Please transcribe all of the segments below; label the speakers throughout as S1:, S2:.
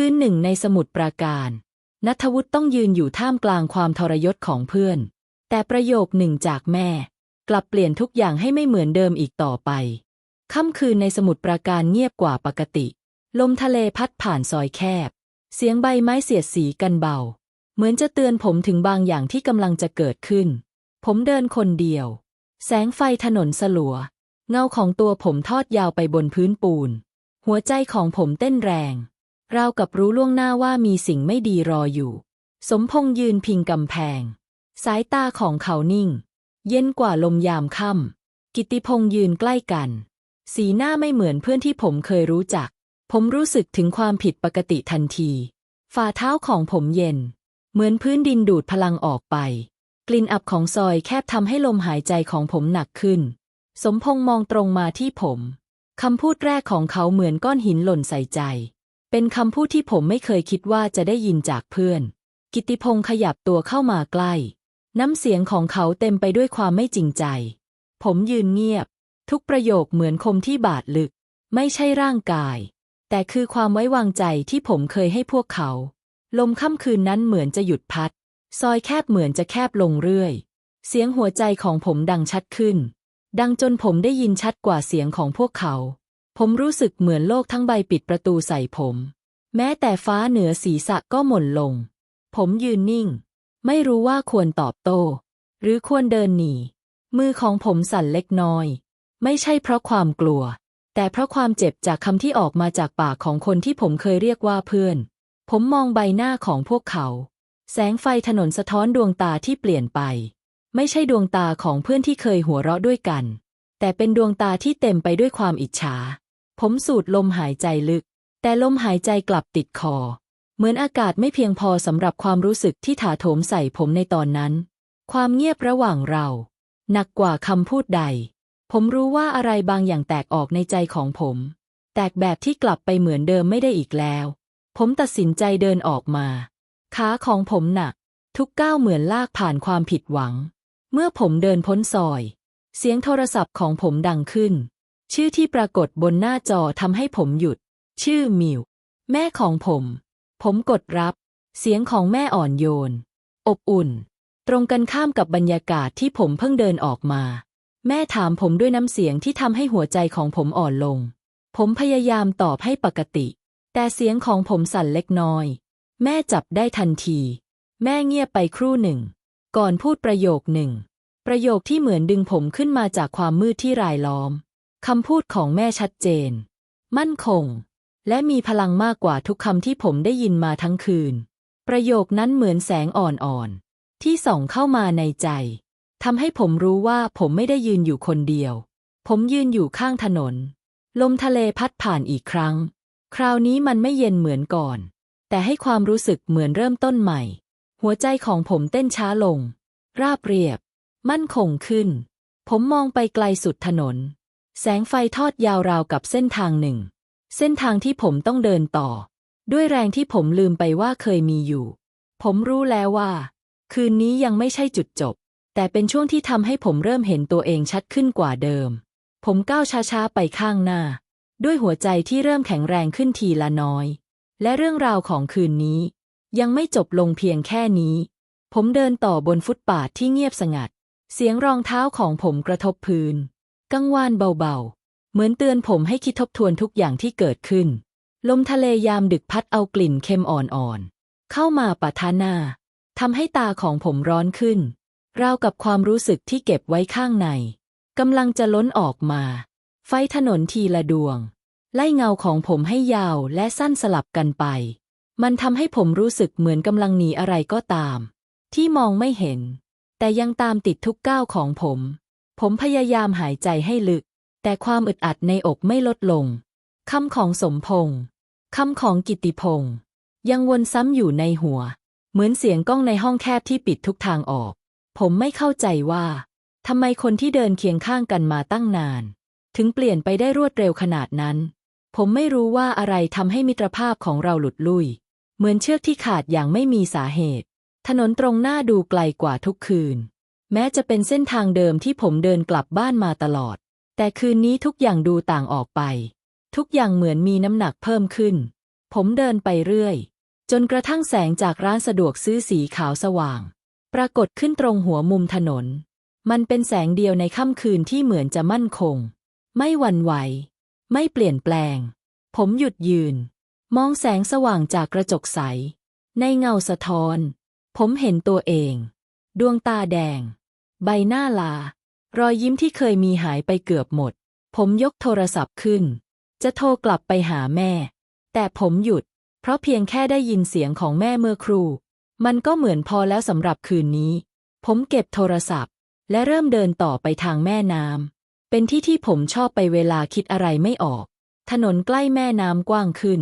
S1: คืนหนึ่งในสมุดปราการนัทวุฒิต้องยืนอยู่ท่ามกลางความทรยศของเพื่อน แต่ประโยคหนึ่งจากแม่ กลับเปลี่ยนทุกอย่างให้ไม่เหมือนเดิมอีกต่อไป ค่ำคืนในสมุดปราการเงียบกว่าปกติ ลมทะเลพัดผ่านซอยแคบ เสียงใบไม้เสียดสีกันเบา เหมือนจะเตือนผมถึงบางอย่างที่กำลังจะเกิดขึ้น ผมเดินคนเดียว แสงไฟถนนสลัว เงาของตัวผมทอดยาวไปบนพื้นปูน หัวใจของผมเต้นแรง ราวกับรู้ล่วงหน้าว่ามีสิ่งไม่ดีรออยู่ สมพงษ์ยืนพิงกำแพง สายตาของเขานิ่ง เย็นกว่าลมยามค่ำกิติพงษ์ยืนใกล้กัน สีหน้าไม่เหมือนเพื่อนที่ผมเคยรู้จัก ผมรู้สึกถึงความผิดปกติทันที ฝ่าเท้าของผมเย็น เหมือนพื้นดินดูดพลังออกไป กลิ่นอับของซอยแคบทำให้ลมหายใจของผมหนักขึ้น สมพงษ์มองตรงมาที่ผมคำพูดแรกของเขาเหมือนก้อนหินหล่นใส่ใจ เป็นคำพูดที่ผมไม่เคยคิดว่าจะได้ยินจากเพื่อน กิติพงษ์ขยับตัวเข้ามาใกล้ น้ำเสียงของเขาเต็มไปด้วยความไม่จริงใจ ผมยืนเงียบ ทุกประโยคเหมือนคมที่บาดลึก ไม่ใช่ร่างกาย แต่คือความไว้วางใจที่ผมเคยให้พวกเขา ลมค่ำคืนนั้นเหมือนจะหยุดพัด ซอยแคบเหมือนจะแคบลงเรื่อย เสียงหัวใจของผมดังชัดขึ้น ดังจนผมได้ยินชัดกว่าเสียงของพวกเขา ผมรู้สึกเหมือนโลกทั้งใบปิดประตูใส่ผม แม้แต่ฟ้าเหนือศีรษะก็หม่นลง ผมยืนนิ่ง ไม่รู้ว่าควรตอบโต้ หรือควรเดินหนี มือของผมสั่นเล็กน้อย ไม่ใช่เพราะความกลัว แต่เพราะความเจ็บจากคำที่ออกมาจากปากของคนที่ผมเคยเรียกว่าเพื่อน ผมมองใบหน้าของพวกเขา แสงไฟถนนสะท้อนดวงตาที่เปลี่ยนไป ไม่ใช่ดวงตาของเพื่อนที่เคยหัวเราะด้วยกัน แต่เป็นดวงตาที่เต็มไปด้วยความอิจฉา ผมสูดลมหายใจลึก แต่ลมหายใจกลับติดคอ เหมือนอากาศไม่เพียงพอสำหรับความรู้สึกที่ถาโถมใส่ผมในตอนนั้น ความเงียบระหว่างเรา หนักกว่าคำพูดใด ผมรู้ว่าอะไรบางอย่างแตกออกในใจของผม แตกแบบที่กลับไปเหมือนเดิมไม่ได้อีกแล้ว ผมตัดสินใจเดินออกมา ขาของผมหนัก ทุกก้าวเหมือนลากผ่านความผิดหวัง เมื่อผมเดินพ้นซอย เสียงโทรศัพท์ของผมดังขึ้น ชื่อที่ปรากฏบนหน้าจอทำให้ผมหยุด ชื่อมิว แม่ของผม ผมกดรับ เสียงของแม่อ่อนโยน อบอุ่น ตรงกันข้ามกับบรรยากาศที่ผมเพิ่งเดินออกมา แม่ถามผมด้วยน้ำเสียงที่ทำให้หัวใจของผมอ่อนลง ผมพยายามตอบให้ปกติ แต่เสียงของผมสั่นเล็กน้อย แม่จับได้ทันที แม่เงียบไปครู่หนึ่ง ก่อนพูดประโยคหนึ่ง ประโยคที่เหมือนดึงผมขึ้นมาจากความมืดที่รายล้อม คำพูดของแม่ชัดเจน มั่นคง และมีพลังมากกว่าทุกคำที่ผมได้ยินมาทั้งคืน ประโยคนั้นเหมือนแสงอ่อนๆ ที่ส่องเข้ามาในใจทำให้ผมรู้ว่าผมไม่ได้ยืนอยู่คนเดียว ผมยืนอยู่ข้างถนน ลมทะเลพัดผ่านอีกครั้ง คราวนี้มันไม่เย็นเหมือนก่อน แต่ให้ความรู้สึกเหมือนเริ่มต้นใหม่ หัวใจของผมเต้นช้าลง ราบเรียบ มั่นคงขึ้น ผมมองไปไกลสุดถนน แสงไฟทอดยาวราวกับเส้นทางหนึ่ง เส้นทางที่ผมต้องเดินต่อ ด้วยแรงที่ผมลืมไปว่าเคยมีอยู่ ผมรู้แล้วว่า คืนนี้ยังไม่ใช่จุดจบ แต่เป็นช่วงที่ทำให้ผมเริ่มเห็นตัวเองชัดขึ้นกว่าเดิม ผมก้าวช้าๆไปข้างหน้า ด้วยหัวใจที่เริ่มแข็งแรงขึ้นทีละน้อย และเรื่องราวของคืนนี้ ยังไม่จบลงเพียงแค่นี้ ผมเดินต่อบนฟุตบาทที่เงียบสงัด เสียงรองเท้าของผมกระทบพื้น กังวานเบาๆ เหมือนเตือนผมให้คิดทบทวนทุกอย่างที่เกิดขึ้น ลมทะเลยามดึกพัดเอากลิ่นเค็มอ่อนๆ เข้ามาปะทะหน้าทำให้ตาของผมร้อนขึ้น ราวกับความรู้สึกที่เก็บไว้ข้างในกำลังจะล้นออกมา ไฟถนนทีละดวง ไล่เงาของผมให้ยาวและสั้นสลับกันไป มันทำให้ผมรู้สึกเหมือนกำลังหนีอะไรก็ตาม ที่มองไม่เห็น แต่ยังตามติดทุกก้าวของผม ผมพยายามหายใจให้ลึก แต่ความอึดอัดในอกไม่ลดลง คำของสมพงษ์คำของกิติพงษ์ยังวนซ้ำอยู่ในหัว เหมือนเสียงก้องในห้องแคบที่ปิดทุกทางออก ผมไม่เข้าใจว่าทำไมคนที่เดินเคียงข้างกันมาตั้งนาน ถึงเปลี่ยนไปได้รวดเร็วขนาดนั้น ผมไม่รู้ว่าอะไรทำให้มิตรภาพของเราหลุดลุย เหมือนเชือกที่ขาดอย่างไม่มีสาเหตุ ถนนตรงหน้าดูไกลกว่าทุกคืน แม้จะเป็นเส้นทางเดิมที่ผมเดินกลับบ้านมาตลอด แต่คืนนี้ทุกอย่างดูต่างออกไป ทุกอย่างเหมือนมีน้ำหนักเพิ่มขึ้น ผมเดินไปเรื่อย จนกระทั่งแสงจากร้านสะดวกซื้อสีขาวสว่าง ปรากฏขึ้นตรงหัวมุมถนน มันเป็นแสงเดียวในค่ำคืนที่เหมือนจะมั่นคง ไม่หวั่นไหว ไม่เปลี่ยนแปลง ผมหยุดยืน มองแสงสว่างจากกระจกใส ในเงาสะท้อน ผมเห็นตัวเอง ดวงตาแดง ใบหน้าลา รอยยิ้มที่เคยมีหายไปเกือบหมด ผมยกโทรศัพท์ขึ้น จะโทรกลับไปหาแม่ แต่ผมหยุด เพราะเพียงแค่ได้ยินเสียงของแม่เมื่อครู่ มันก็เหมือนพอแล้วสำหรับคืนนี้ ผมเก็บโทรศัพท์ และเริ่มเดินต่อไปทางแม่น้ำเป็นที่ที่ผมชอบไปเวลาคิดอะไรไม่ออก ถนนใกล้แม่น้ำกว้างขึ้น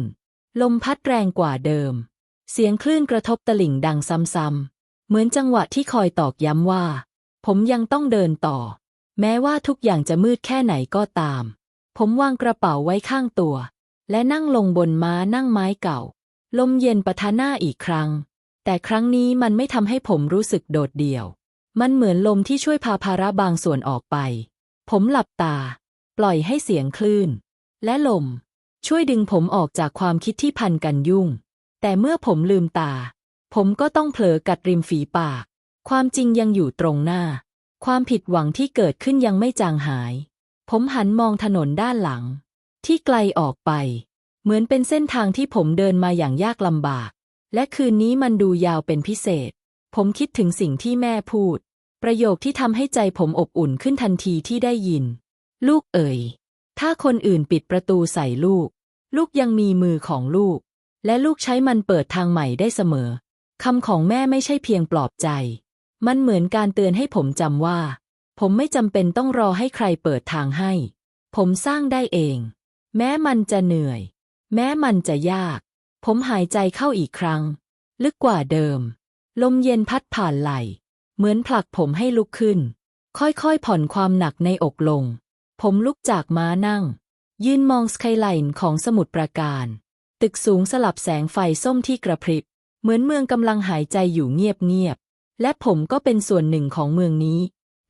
S1: ลมพัดแรงกว่าเดิม เสียงคลื่นกระทบตลิ่งดังซ้ำๆเหมือนจังหวะที่คอยตอกย้ำว่า ผมยังต้องเดินต่อ แม้ว่าทุกอย่างจะมืดแค่ไหนก็ตาม ผมวางกระเป๋าไว้ข้างตัว และนั่งลงบนม้านั่งไม้เก่า ลมเย็นปะทะหน้าอีกครั้ง แต่ครั้งนี้มันไม่ทำให้ผมรู้สึกโดดเดี่ยว มันเหมือนลมที่ช่วยพาภาระบางส่วนออกไป ผมหลับตา ปล่อยให้เสียงคลื่น และลม ช่วยดึงผมออกจากความคิดที่พันกันยุ่ง แต่เมื่อผมลืมตา ผมก็ต้องเผลอกัดริมฝีปาก ความจริงยังอยู่ตรงหน้า ความผิดหวังที่เกิดขึ้นยังไม่จางหาย ผมหันมองถนนด้านหลัง ที่ไกลออกไป เหมือนเป็นเส้นทางที่ผมเดินมาอย่างยากลำบาก และคืนนี้มันดูยาวเป็นพิเศษ ผมคิดถึงสิ่งที่แม่พูด ประโยคที่ทำให้ใจผมอบอุ่นขึ้นทันทีที่ได้ยิน ลูกเอ๋ยถ้าคนอื่นปิดประตูใส่ลูก ลูกยังมีมือของลูก และลูกใช้มันเปิดทางใหม่ได้เสมอคำของแม่ไม่ใช่เพียงปลอบใจ มันเหมือนการเตือนให้ผมจำว่า ผมไม่จำเป็นต้องรอให้ใครเปิดทางให้ ผมสร้างได้เอง แม้มันจะเหนื่อย แม้มันจะยาก ผมหายใจเข้าอีกครั้ง ลึกกว่าเดิม ลมเย็นพัดผ่านไหล เหมือนผลักผมให้ลุกขึ้น ค่อยๆผ่อนความหนักในอกลง ผมลุกจากม้านั่ง ยืนมองสกายไลน์ของสมุทรปราการ ตึกสูงสลับแสงไฟส้มที่กระพริบ เหมือนเมืองกำลังหายใจอยู่เงียบๆ และผมก็เป็นส่วนหนึ่งของเมืองนี้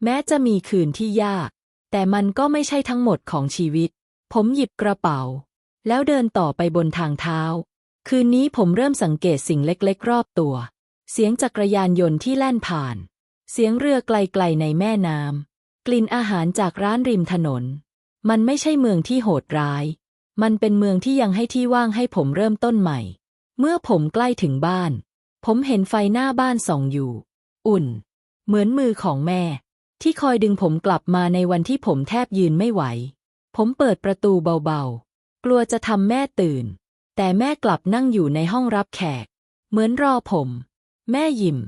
S1: แม้จะมีคืนที่ยาก แต่มันก็ไม่ใช่ทั้งหมดของชีวิต ผมหยิบกระเป๋า แล้วเดินต่อไปบนทางเท้า คืนนี้ผมเริ่มสังเกตสิ่งเล็กๆ รอบตัว เสียงจักรยานยนต์ที่แล่นผ่าน เสียงเรือไกลๆในแม่น้ำกลิ่นอาหารจากร้านริมถนน มันไม่ใช่เมืองที่โหดร้าย มันเป็นเมืองที่ยังให้ที่ว่างให้ผมเริ่มต้นใหม่ เมื่อผมใกล้ถึงบ้าน ผมเห็นไฟหน้าบ้านส่องอยู่ อุ่น เหมือนมือของแม่ ที่คอยดึงผมกลับมาในวันที่ผมแทบยืนไม่ไหว ผมเปิดประตูเบาๆ กลัวจะทำแม่ตื่น แต่แม่กลับนั่งอยู่ในห้องรับแขก เหมือนรอผม แม่ยิ้ม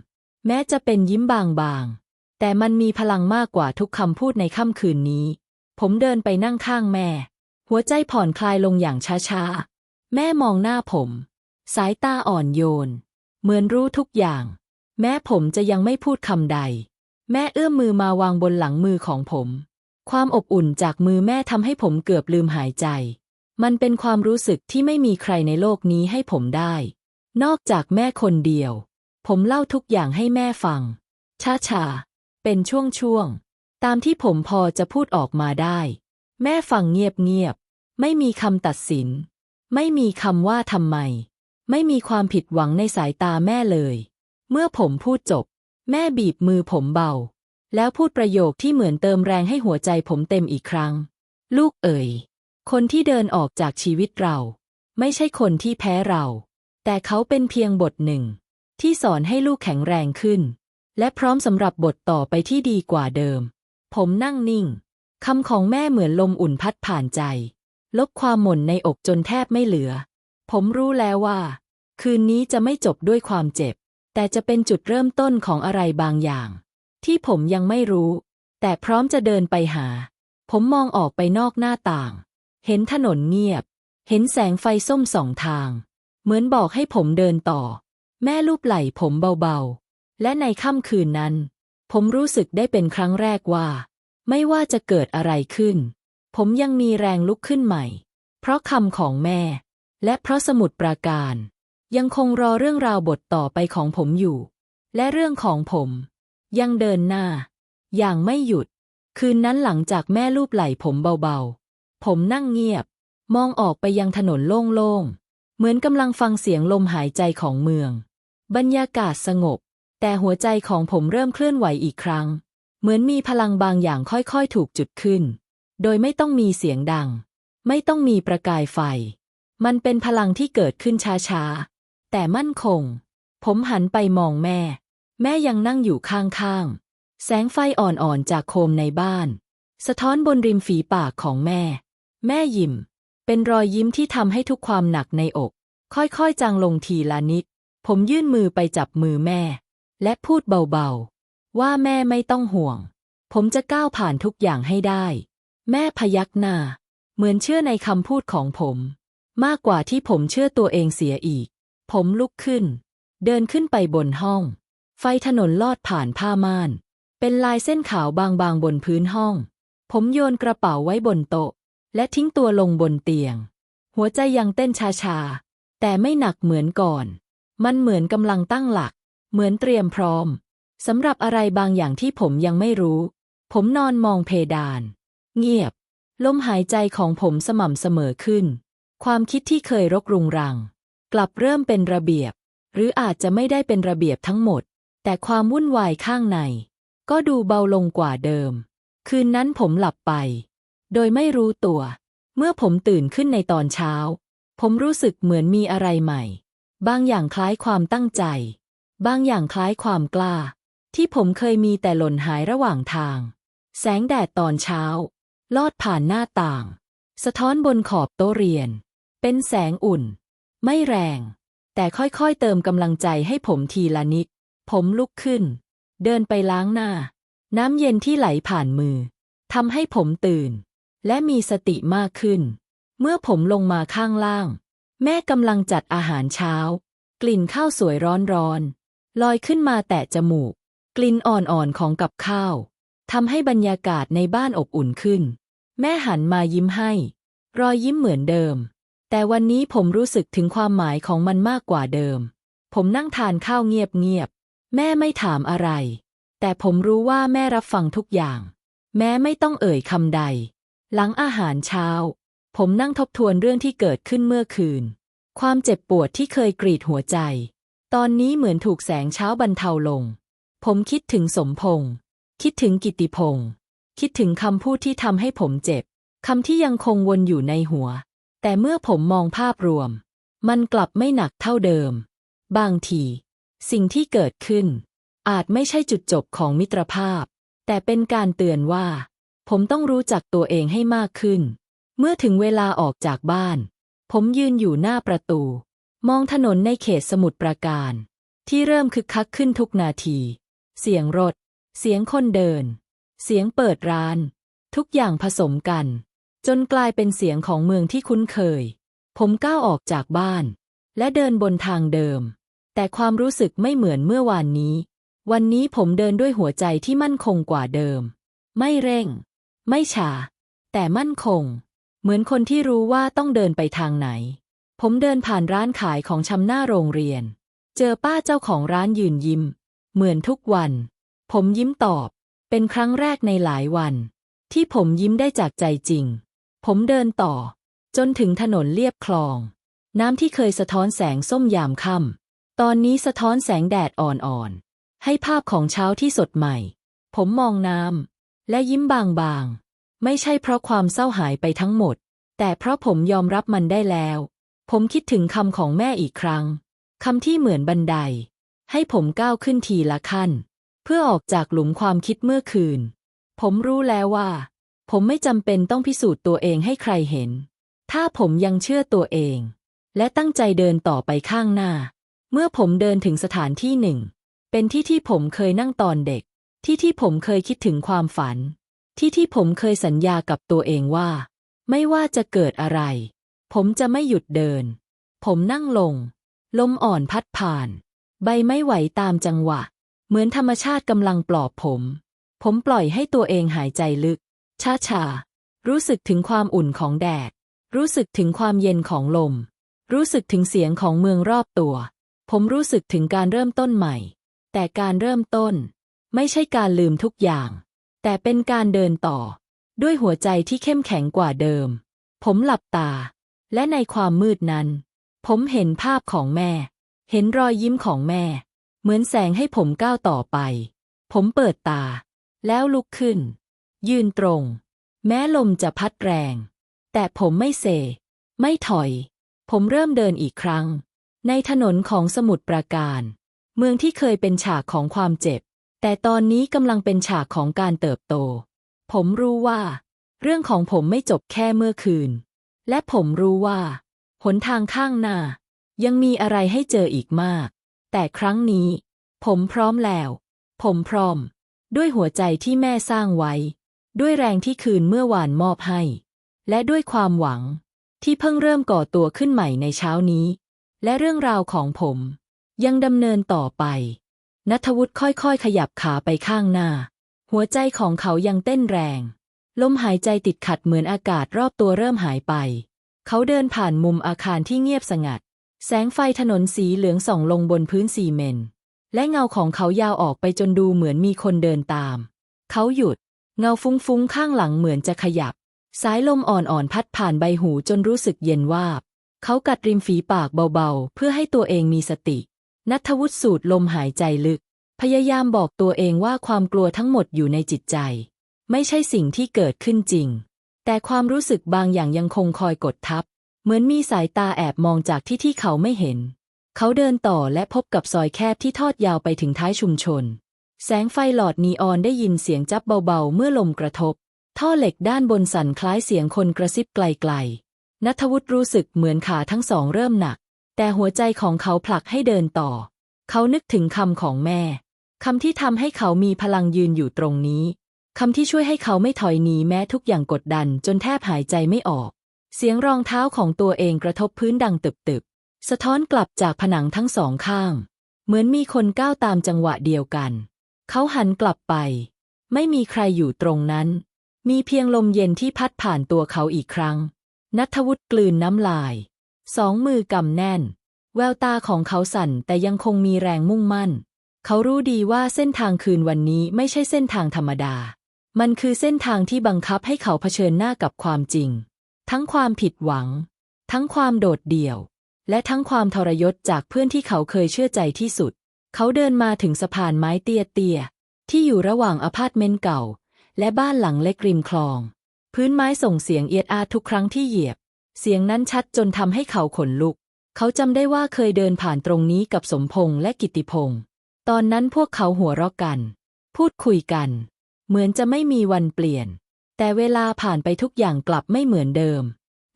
S1: แม้จะเป็นยิ้มบางๆ แต่มันมีพลังมากกว่าทุกคำพูดในค่ำคืนนี้ ผมเดินไปนั่งข้างแม่ หัวใจผ่อนคลายลงอย่างช้าๆ แม่มองหน้าผม สายตาอ่อนโยน เหมือนรู้ทุกอย่าง แม้ผมจะยังไม่พูดคำใด แม่เอื้อมมือมาวางบนหลังมือของผม ความอบอุ่นจากมือแม่ทำให้ผมเกือบลืมหายใจ มันเป็นความรู้สึกที่ไม่มีใครในโลกนี้ให้ผมได้ นอกจากแม่คนเดียว ผมเล่าทุกอย่างให้แม่ฟัง ช้าๆ เป็นช่วงๆ ตามที่ผมพอจะพูดออกมาได้ แม่ฟังเงียบๆ ไม่มีคำตัดสิน ไม่มีคำว่าทำไม ไม่มีความผิดหวังในสายตาแม่เลย เมื่อผมพูดจบ แม่บีบมือผมเบา แล้วพูดประโยคที่เหมือนเติมแรงให้หัวใจผมเต็มอีกครั้ง ลูกเอ๋ย คนที่เดินออกจากชีวิตเรา ไม่ใช่คนที่แพ้เรา แต่เขาเป็นเพียงบทหนึ่ง ที่สอนให้ลูกแข็งแรงขึ้น และพร้อมสำหรับบทต่อไปที่ดีกว่าเดิม ผมนั่งนิ่งคำของแม่เหมือนลมอุ่นพัดผ่านใจ ลบความหม่นในอกจนแทบไม่เหลือ ผมรู้แล้วว่า คืนนี้จะไม่จบด้วยความเจ็บ แต่จะเป็นจุดเริ่มต้นของอะไรบางอย่าง ที่ผมยังไม่รู้ แต่พร้อมจะเดินไปหา ผมมองออกไปนอกหน้าต่าง เห็นถนนเงียบ เห็นแสงไฟส้มสองทาง เหมือนบอกให้ผมเดินต่อ แม่ลูบไหล่ผมเบาๆ และในค่ำคืนนั้น ผมรู้สึกได้เป็นครั้งแรกว่า ไม่ว่าจะเกิดอะไรขึ้น ผมยังมีแรงลุกขึ้นใหม่ เพราะคำของแม่ และเพราะสมุดปราการ ยังคงรอเรื่องราวบทต่อไปของผมอยู่ และเรื่องของผม ยังเดินหน้า อย่างไม่หยุด คืนนั้นหลังจากแม่ลูบไหล่ผมเบาๆ ผมนั่งเงียบ มองออกไปยังถนนโล่งๆ เหมือนกำลังฟังเสียงลมหายใจของเมือง บรรยากาศสงบ แต่หัวใจของผมเริ่มเคลื่อนไหวอีกครั้ง เหมือนมีพลังบางอย่างค่อยๆ ถูกจุดขึ้น โดยไม่ต้องมีเสียงดัง ไม่ต้องมีประกายไฟ มันเป็นพลังที่เกิดขึ้นช้าๆ แต่มั่นคง ผมหันไปมองแม่ แม่ยังนั่งอยู่ข้างๆ แสงไฟอ่อนๆจากโคมในบ้าน สะท้อนบนริมฝีปากของแม่ แม่ยิ้ม เป็นรอยยิ้มที่ทำให้ทุกความหนักในอก ค่อยๆ จางลงทีละนิด ผมยื่นมือไปจับมือแม่ และพูดเบาๆ ว่าแม่ไม่ต้องห่วง ผมจะก้าวผ่านทุกอย่างให้ได้ แม่พยักหน้า เหมือนเชื่อในคำพูดของผม มากกว่าที่ผมเชื่อตัวเองเสียอีก ผมลุกขึ้น เดินขึ้นไปบนห้อง ไฟถนนลอดผ่านผ้าม่าน เป็นลายเส้นขาวบางๆบนพื้นห้อง ผมโยนกระเป๋าไว้บนโต๊ะ และทิ้งตัวลงบนเตียง หัวใจยังเต้นช้าๆ แต่ไม่หนักเหมือนก่อน มันเหมือนกำลังตั้งหลัก เหมือนเตรียมพร้อมสำหรับอะไรบางอย่างที่ผมยังไม่รู้ ผมนอนมองเพดาน เงียบ ลมหายใจของผมสม่ำเสมอขึ้น ความคิดที่เคยรกรุงรัง กลับเริ่มเป็นระเบียบ หรืออาจจะไม่ได้เป็นระเบียบทั้งหมด แต่ความวุ่นวายข้างใน ก็ดูเบาลงกว่าเดิม คืนนั้นผมหลับไป โดยไม่รู้ตัว เมื่อผมตื่นขึ้นในตอนเช้า ผมรู้สึกเหมือนมีอะไรใหม่ บางอย่างคล้ายความตั้งใจ บางอย่างคล้ายความกล้า ที่ผมเคยมีแต่หล่นหายระหว่างทาง แสงแดดตอนเช้า ลอดผ่านหน้าต่าง สะท้อนบนขอบโต๊ะเรียน เป็นแสงอุ่น ไม่แรง แต่ค่อยๆเติมกำลังใจให้ผมทีละนิด ผมลุกขึ้น เดินไปล้างหน้า น้ำเย็นที่ไหลผ่านมือทำให้ผมตื่น และมีสติมากขึ้น เมื่อผมลงมาข้างล่าง แม่กำลังจัดอาหารเช้า กลิ่นข้าวสวยร้อนๆลอยขึ้นมาแตะจมูก กลิ่นอ่อนๆของกับข้าวทำให้บรรยากาศในบ้านอบอุ่นขึ้น แม่หันมายิ้มให้ รอยยิ้มเหมือนเดิม แต่วันนี้ผมรู้สึกถึงความหมายของมันมากกว่าเดิม ผมนั่งทานข้าวเงียบๆ แม่ไม่ถามอะไร แต่ผมรู้ว่าแม่รับฟังทุกอย่าง แม้ไม่ต้องเอ่ยคำใด หลังอาหารเช้า ผมนั่งทบทวนเรื่องที่เกิดขึ้นเมื่อคืน ความเจ็บปวดที่เคยกรีดหัวใจ ตอนนี้เหมือนถูกแสงเช้าบรรเทาลง ผมคิดถึงสมพงษ์คิดถึงกิตติพงษ์คิดถึงคำพูดที่ทำให้ผมเจ็บคำที่ยังคงวนอยู่ในหัว แต่เมื่อผมมองภาพรวม มันกลับไม่หนักเท่าเดิม บางที สิ่งที่เกิดขึ้น อาจไม่ใช่จุดจบของมิตรภาพ แต่เป็นการเตือนว่า ผมต้องรู้จักตัวเองให้มากขึ้น เมื่อถึงเวลาออกจากบ้าน ผมยืนอยู่หน้าประตู มองถนนในเขตสมุทรปราการ ที่เริ่มคึกคักขึ้นทุกนาที เสียงรถ เสียงคนเดิน เสียงเปิดร้าน ทุกอย่างผสมกัน จนกลายเป็นเสียงของเมืองที่คุ้นเคย ผมก้าวออกจากบ้าน และเดินบนทางเดิม แต่ความรู้สึกไม่เหมือนเมื่อวานนี้ วันนี้ผมเดินด้วยหัวใจที่มั่นคงกว่าเดิม ไม่เร่ง ไม่ช้าแต่มั่นคง เหมือนคนที่รู้ว่าต้องเดินไปทางไหน ผมเดินผ่านร้านขายของชำหน้าโรงเรียน เจอป้าเจ้าของร้านยืนยิ้ม เหมือนทุกวัน ผมยิ้มตอบ เป็นครั้งแรกในหลายวัน ที่ผมยิ้มได้จากใจจริง ผมเดินต่อ จนถึงถนนเลียบคลอง น้ำที่เคยสะท้อนแสงส้มยามค่ำตอนนี้สะท้อนแสงแดดอ่อนๆ ให้ภาพของเช้าที่สดใหม่ ผมมองน้ำและยิ้มบางๆ ไม่ใช่เพราะความเศร้าหายไปทั้งหมด แต่เพราะผมยอมรับมันได้แล้ว ผมคิดถึงคำของแม่อีกครั้งคำที่เหมือนบันได ให้ผมก้าวขึ้นทีละขั้น เพื่อออกจากหลุมความคิดเมื่อคืน ผมรู้แล้วว่า ผมไม่จำเป็นต้องพิสูจน์ตัวเองให้ใครเห็น ถ้าผมยังเชื่อตัวเอง และตั้งใจเดินต่อไปข้างหน้า เมื่อผมเดินถึงสถานที่หนึ่ง เป็นที่ที่ผมเคยนั่งตอนเด็ก ที่ที่ผมเคยคิดถึงความฝัน ที่ที่ผมเคยสัญญากับตัวเองว่า ไม่ว่าจะเกิดอะไร ผมจะไม่หยุดเดิน ผมนั่งลง ลมอ่อนพัดผ่าน ใบไม้ไหวตามจังหวะ เหมือนธรรมชาติกำลังปลอบผม ผมปล่อยให้ตัวเองหายใจลึก ช้ารู้สึกถึงความอุ่นของแดด รู้สึกถึงความเย็นของลม รู้สึกถึงเสียงของเมืองรอบตัว ผมรู้สึกถึงการเริ่มต้นใหม่ แต่การเริ่มต้น ไม่ใช่การลืมทุกอย่าง แต่เป็นการเดินต่อ ด้วยหัวใจที่เข้มแข็งกว่าเดิม ผมหลับตา และในความมืดนั้น ผมเห็นภาพของแม่ เห็นรอยยิ้มของแม่ เหมือนแสงให้ผมก้าวต่อไป ผมเปิดตา แล้วลุกขึ้น ยืนตรง แม้ลมจะพัดแรง แต่ผมไม่เซ ไม่ถอย ผมเริ่มเดินอีกครั้ง ในถนนของสมุทรปราการ เมืองที่เคยเป็นฉากของความเจ็บ แต่ตอนนี้กำลังเป็นฉากของการเติบโต ผมรู้ว่า เรื่องของผมไม่จบแค่เมื่อคืน และผมรู้ว่าหนทางข้างหน้า ยังมีอะไรให้เจออีกมาก แต่ครั้งนี้ ผมพร้อมแล้ว ผมพร้อม ด้วยหัวใจที่แม่สร้างไว้ ด้วยแรงที่คืนเมื่อวานมอบให้ และด้วยความหวัง ที่เพิ่งเริ่มก่อตัวขึ้นใหม่ในเช้านี้ และเรื่องราวของผม ยังดำเนินต่อไปนัทวุฒิค่อยๆ ขยับขาไปข้างหน้า หัวใจของเขายังเต้นแรง ลมหายใจติดขัดเหมือนอากาศรอบตัวเริ่มหายไป เขาเดินผ่านมุมอาคารที่เงียบสงัด แสงไฟถนนสีเหลืองส่องลงบนพื้นซีเมนต์และเงาของเขายาวออกไปจนดูเหมือนมีคนเดินตาม เขาหยุด เงาฟุ้งๆข้างหลังเหมือนจะขยับ สายลมอ่อนๆพัดผ่านใบหูจนรู้สึกเย็นวาบ เขากัดริมฝีปากเบาๆ เพื่อให้ตัวเองมีสติ นัทวุฒิสูดลมหายใจลึก พยายามบอกตัวเองว่าความกลัวทั้งหมดอยู่ในจิตใจ ไม่ใช่สิ่งที่เกิดขึ้นจริง แต่ความรู้สึกบางอย่างยังคงคอยกดทับ เหมือนมีสายตาแอบมองจากที่ที่เขาไม่เห็น เขาเดินต่อและพบกับซอยแคบที่ทอดยาวไปถึงท้ายชุมชน แสงไฟหลอดนีออนได้ยินเสียงจับเบาๆ เมื่อลมกระทบ ท่อเหล็กด้านบนสั่นคล้ายเสียงคนกระซิบไกลๆนัทวุฒิรู้สึกเหมือนขาทั้งสองเริ่มหนัก แต่หัวใจของเขาผลักให้เดินต่อ เขานึกถึงคำของแม่คำที่ทำให้เขามีพลังยืนอยู่ตรงนี้คำที่ช่วยให้เขาไม่ถอยหนีแม้ทุกอย่างกดดันจนแทบหายใจไม่ออก เสียงรองเท้าของตัวเองกระทบพื้นดังตึบๆ สะท้อนกลับจากผนังทั้งสองข้าง เหมือนมีคนก้าวตามจังหวะเดียวกัน เขาหันกลับไป ไม่มีใครอยู่ตรงนั้น มีเพียงลมเย็นที่พัดผ่านตัวเขาอีกครั้ง นัทวุฒิกลืนน้ำลาย สองมือกำแน่น แววตาของเขาสั่นแต่ยังคงมีแรงมุ่งมั่น เขารู้ดีว่าเส้นทางคืนวันนี้ไม่ใช่เส้นทางธรรมดา มันคือเส้นทางที่บังคับให้เขาเผชิญหน้ากับความจริง ทั้งความผิดหวัง ทั้งความโดดเดี่ยว และทั้งความทรยศจากเพื่อนที่เขาเคยเชื่อใจที่สุด เขาเดินมาถึงสะพานไม้เตี้ยๆ ที่อยู่ระหว่างอพาร์ตเมนต์เก่า และบ้านหลังเล็กริมคลอง พื้นไม้ส่งเสียงเอียดอาทุกครั้งที่เหยียบ เสียงนั้นชัดจนทำให้เขาขนลุก เขาจำได้ว่าเคยเดินผ่านตรงนี้กับสมพงษ์และกิติพงษ์ตอนนั้นพวกเขาหัวเราะกัน พูดคุยกัน เหมือนจะไม่มีวันเปลี่ยน แต่เวลาผ่านไปทุกอย่างกลับไม่เหมือนเดิม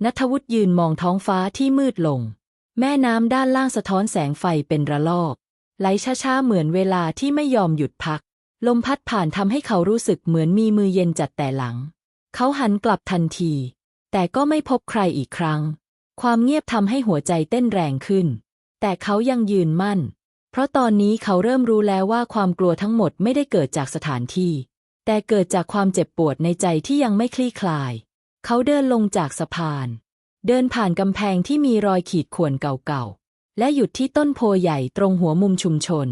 S1: นัทวุฒิยืนมองท้องฟ้าที่มืดลง แม่น้ำด้านล่างสะท้อนแสงไฟเป็นระลอก ไหลช้าๆเหมือนเวลาที่ไม่ยอมหยุดพัก ลมพัดผ่านทำให้เขารู้สึกเหมือนมีมือเย็นจัดแต่หลัง เขาหันกลับทันที แต่ก็ไม่พบใครอีกครั้ง ความเงียบทำให้หัวใจเต้นแรงขึ้น แต่เขายังยืนมั่น เพราะตอนนี้เขาเริ่มรู้แล้วว่าความกลัวทั้งหมดไม่ได้เกิดจากสถานที่ แต่เกิดจากความเจ็บปวดในใจที่ยังไม่คลี่คลาย เขาเดินลงจากสะพาน เดินผ่านกำแพงที่มีรอยขีดข่วนเก่าๆ และหยุดที่ต้นโพใหญ่ตรงหัวมุมชุมชน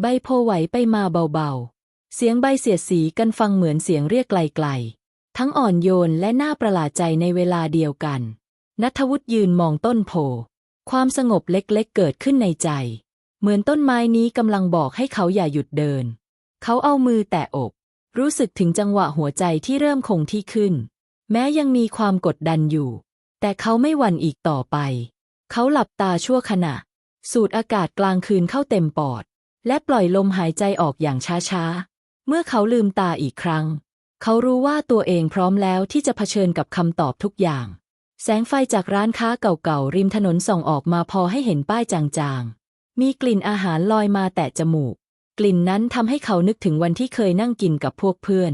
S1: ใบโพไหวไปมาเบาๆ เสียงใบเสียดสีกันฟังเหมือนเสียงเรียกไกลๆ ทั้งอ่อนโยนและน่าประหลาดใจในเวลาเดียวกัน นัทวุฒิยืนมองต้นโพ ความสงบเล็กๆเกิดขึ้นในใจ เหมือนต้นไม้นี้กำลังบอกให้เขาอย่าหยุดเดิน เขาเอามือแตะอก รู้สึกถึงจังหวะหัวใจที่เริ่มคงที่ขึ้น แม้ยังมีความกดดันอยู่ แต่เขาไม่หวั่นอีกต่อไป เขาหลับตาชั่วขณะ สูดอากาศกลางคืนเข้าเต็มปอด และปล่อยลมหายใจออกอย่างช้าๆ เมื่อเขาลืมตาอีกครั้ง เขารู้ว่าตัวเองพร้อมแล้วที่จะเผชิญกับคำตอบทุกอย่าง แสงไฟจากร้านค้าเก่าๆ ริมถนนส่องออกมาพอให้เห็นป้ายจางๆ มีกลิ่นอาหารลอยมาแตะจมูก กลิ่นนั้นทำให้เขานึกถึงวันที่เคยนั่งกินกับพวกเพื่อน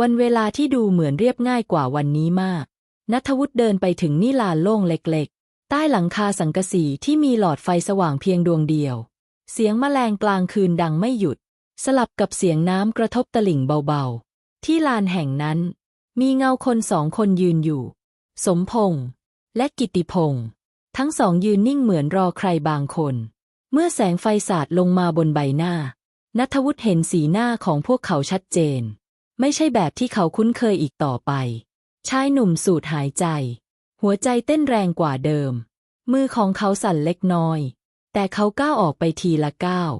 S1: วันเวลาที่ดูเหมือนเรียบง่ายกว่าวันนี้มากนัทวุฒิเดินไปถึงนิลานโล่งเล็ก ใต้หลังคาสังกะสีที่มีหลอดไฟสว่างเพียงดวงเดียว เสียงแมลงกลางคืนดังไม่หยุด สลับกับเสียงน้ำกระทบตลิ่งเบาๆ ที่ลานแห่งนั้น มีเงาคนสองคนยืนอยู่ สมพงษ์และกิติพงษ์ทั้งสองยืนนิ่งเหมือนรอใครบางคน เมื่อแสงไฟสาดลงมาบนใบหน้านัทวุฒิเห็นสีหน้าของพวกเขาชัดเจน ไม่ใช่แบบที่เขาคุ้นเคยอีกต่อไปชายหนุ่มสูดหายใจ หัวใจเต้นแรงกว่าเดิม มือของเขาสั่นเล็กน้อย แต่เขาก้าวออกไปทีละก้าว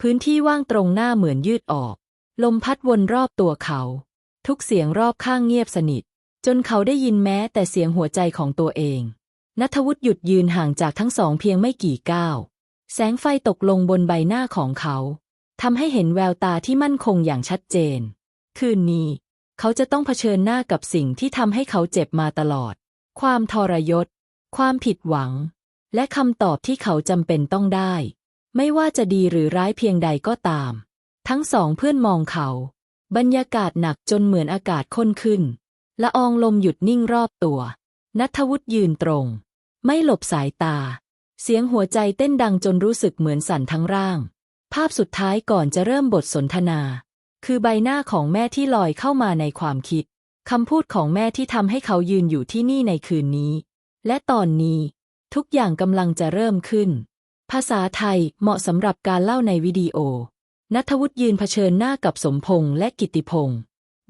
S1: พื้นที่ว่างตรงหน้าเหมือนยืดออก ลมพัดวนรอบตัวเขา ทุกเสียงรอบข้างเงียบสนิท จนเขาได้ยินแม้แต่เสียงหัวใจของตัวเองนัทวุฒิหยุดยืนห่างจากทั้งสองเพียงไม่กี่ก้าว แสงไฟตกลงบนใบหน้าของเขาทำให้เห็นแววตาที่มั่นคงอย่างชัดเจน คืนนี้ เขาจะต้องเผชิญหน้ากับสิ่งที่ทำให้เขาเจ็บมาตลอด ความทรยศ ความผิดหวัง และคำตอบที่เขาจำเป็นต้องได้ ไม่ว่าจะดีหรือร้ายเพียงใดก็ตาม ทั้งสองเพื่อนมองเขา บรรยากาศหนักจนเหมือนอากาศข้นขึ้น ละอองลมหยุดนิ่งรอบตัว นัทวุฒิยืนตรง ไม่หลบสายตา เสียงหัวใจเต้นดังจนรู้สึกเหมือนสั่นทั้งร่าง ภาพสุดท้ายก่อนจะเริ่มบทสนทนา คือใบหน้าของแม่ที่ลอยเข้ามาในความคิด คำพูดของแม่ที่ทำให้เขายืนอยู่ที่นี่ในคืนนี้ และตอนนี้ ทุกอย่างกำลังจะเริ่มขึ้น ภาษาไทยเหมาะสำหรับการเล่าในวิดีโอนัทวุฒิยืนเผชิญหน้ากับสมพงษ์และกิติพงษ์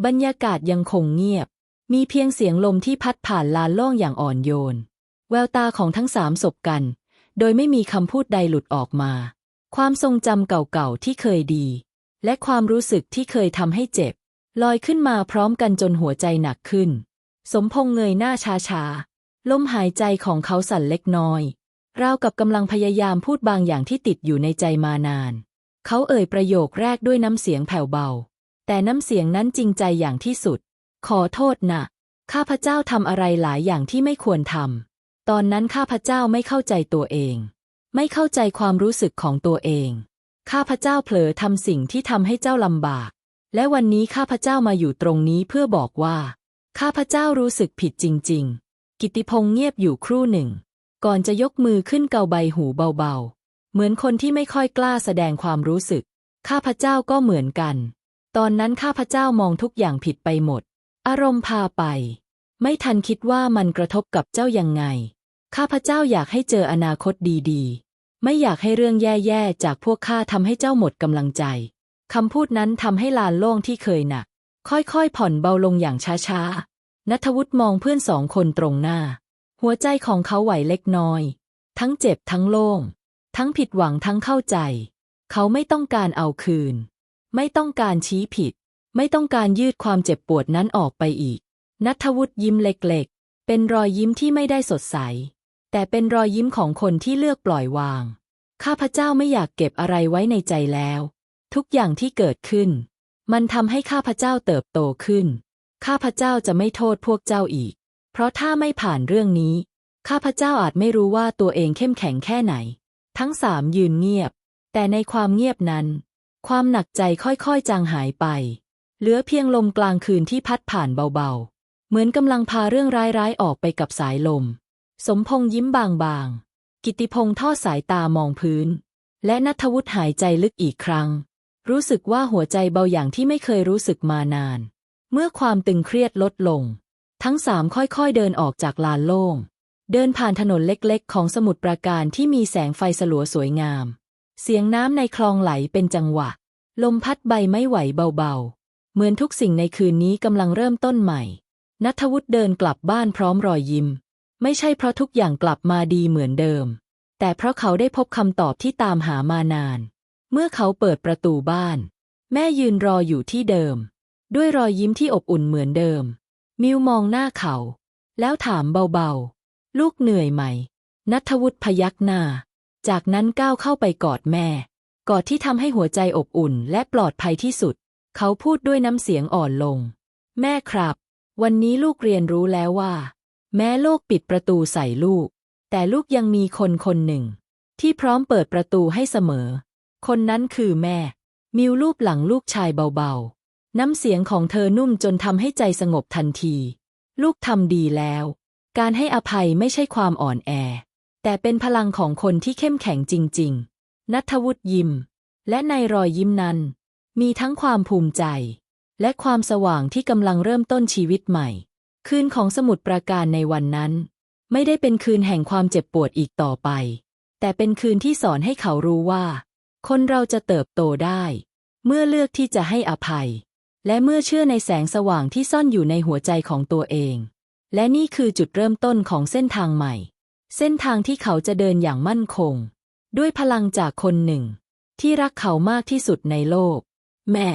S1: บรรยากาศยังคงเงียบ มีเพียงเสียงลมที่พัดผ่านลานล่องอย่างอ่อนโยน แววตาของทั้งสามสบกัน โดยไม่มีคำพูดใดหลุดออกมา ความทรงจำเก่าๆที่เคยดี และความรู้สึกที่เคยทำให้เจ็บ ลอยขึ้นมาพร้อมกันจนหัวใจหนักขึ้น สมพงษ์เงยหน้าช้าๆลมหายใจของเขาสั่นเล็กน้อยราวกับกำลังพยายามพูดบางอย่างที่ติดอยู่ในใจมานาน เขาเอ่ยประโยคแรกด้วยน้ำเสียงแผ่วเบา แต่น้ำเสียงนั้นจริงใจอย่างที่สุด ขอโทษนะ ข้าพเจ้าทำอะไรหลายอย่างที่ไม่ควรทำ ตอนนั้นข้าพเจ้าไม่เข้าใจตัวเอง ไม่เข้าใจความรู้สึกของตัวเอง ข้าพเจ้าเผลอทำสิ่งที่ทำให้เจ้าลำบาก และวันนี้ข้าพเจ้ามาอยู่ตรงนี้เพื่อบอกว่า ข้าพเจ้ารู้สึกผิดจริง ๆ กิติพงษ์เงียบอยู่ครู่หนึ่ง ก่อนจะยกมือขึ้นเกาใบหูเบาๆ เหมือนคนที่ไม่ค่อยกล้าแสดงความรู้สึก ข้าพเจ้าก็เหมือนกัน ตอนนั้นข้าพเจ้ามองทุกอย่างผิดไปหมด อารมณ์พาไป ไม่ทันคิดว่ามันกระทบกับเจ้ายังไง ข้าพเจ้าอยากให้เจออนาคตดีๆ ไม่อยากให้เรื่องแย่ๆจากพวกข้าทำให้เจ้าหมดกำลังใจ คำพูดนั้นทำให้ลานโล่งที่เคยหนัก ค่อยๆผ่อนเบาลงอย่างช้าๆนัทวุฒิมองเพื่อนสองคนตรงหน้า หัวใจของเขาไหวเล็กน้อย ทั้งเจ็บทั้งโล่ง ทั้งผิดหวังทั้งเข้าใจ เขาไม่ต้องการเอาคืน ไม่ต้องการชี้ผิด ไม่ต้องการยืดความเจ็บปวดนั้นออกไปอีกนัทวุฒิยิ้มเล็กๆ เป็นรอยยิ้มที่ไม่ได้สดใส แต่เป็นรอยยิ้มของคนที่เลือกปล่อยวาง ข้าพเจ้าไม่อยากเก็บอะไรไว้ในใจแล้ว ทุกอย่างที่เกิดขึ้น มันทำให้ข้าพเจ้าเติบโตขึ้น ข้าพเจ้าจะไม่โทษพวกเจ้าอีก เพราะถ้าไม่ผ่านเรื่องนี้ ข้าพเจ้าอาจไม่รู้ว่าตัวเองเข้มแข็งแค่ไหน ทั้งสามยืนเงียบ แต่ในความเงียบนั้น ความหนักใจค่อยๆจางหายไป เหลือเพียงลมกลางคืนที่พัดผ่านเบาๆ เหมือนกำลังพาเรื่องร้ายๆออกไปกับสายลม สมพงษ์ยิ้มบางๆ กิติพงษ์ทอดสายตามองพื้น และนัทวุฒิหายใจลึกอีกครั้ง รู้สึกว่าหัวใจเบาอย่างที่ไม่เคยรู้สึกมานาน เมื่อความตึงเครียดลดลง ทั้งสามค่อยๆเดินออกจากลานโล่ง เดินผ่านถนนเล็กๆ ของสมุทรปราการที่มีแสงไฟสลัวสวยงาม เสียงน้ำในคลองไหลเป็นจังหวะ ลมพัดใบไม้ไหวเบาๆ เหมือนทุกสิ่งในคืนนี้กำลังเริ่มต้นใหม่นัทวุฒิเดินกลับบ้านพร้อมรอยยิ้ม ไม่ใช่เพราะทุกอย่างกลับมาดีเหมือนเดิม แต่เพราะเขาได้พบคำตอบที่ตามหามานาน เมื่อเขาเปิดประตูบ้าน แม่ยืนรออยู่ที่เดิม ด้วยรอยยิ้มที่อบอุ่นเหมือนเดิม มิวมองหน้าเขา แล้วถามเบาๆ ลูกเหนื่อยไหม นัทวุฒิพยักหน้า จากนั้นก้าวเข้าไปกอดแม่ กอดที่ทำให้หัวใจอบอุ่นและปลอดภัยที่สุด เขาพูดด้วยน้ำเสียงอ่อนลง แม่ครับ วันนี้ลูกเรียนรู้แล้วว่า แม้โลกปิดประตูใส่ลูก แต่ลูกยังมีคนคนหนึ่ง ที่พร้อมเปิดประตูให้เสมอ คนนั้นคือแม่ มิวลูบหลังลูกชายเบาๆ น้ำเสียงของเธอนุ่มจนทำให้ใจสงบทันที ลูกทำดีแล้ว การให้อภัยไม่ใช่ความอ่อนแอ แต่เป็นพลังของคนที่เข้มแข็งจริง ๆ นัทวุฒิยิ้ม และในรอยยิ้มนั้น มีทั้งความภูมิใจ และความสว่างที่กำลังเริ่มต้นชีวิตใหม่ คืนของสมุดปราการในวันนั้น ไม่ได้เป็นคืนแห่งความเจ็บปวดอีกต่อไป แต่เป็นคืนที่สอนให้เขารู้ว่า คนเราจะเติบโตได้ เมื่อเลือกที่จะให้อภัย และเมื่อเชื่อในแสงสว่างที่ซ่อนอยู่ในหัวใจของตัวเอง และนี่คือจุดเริ่มต้นของเส้นทางใหม่ เส้นทางที่เขาจะเดินอย่างมั่นคง ด้วยพลังจากคนหนึ่ง ที่รักเขามากที่สุดในโลก แม่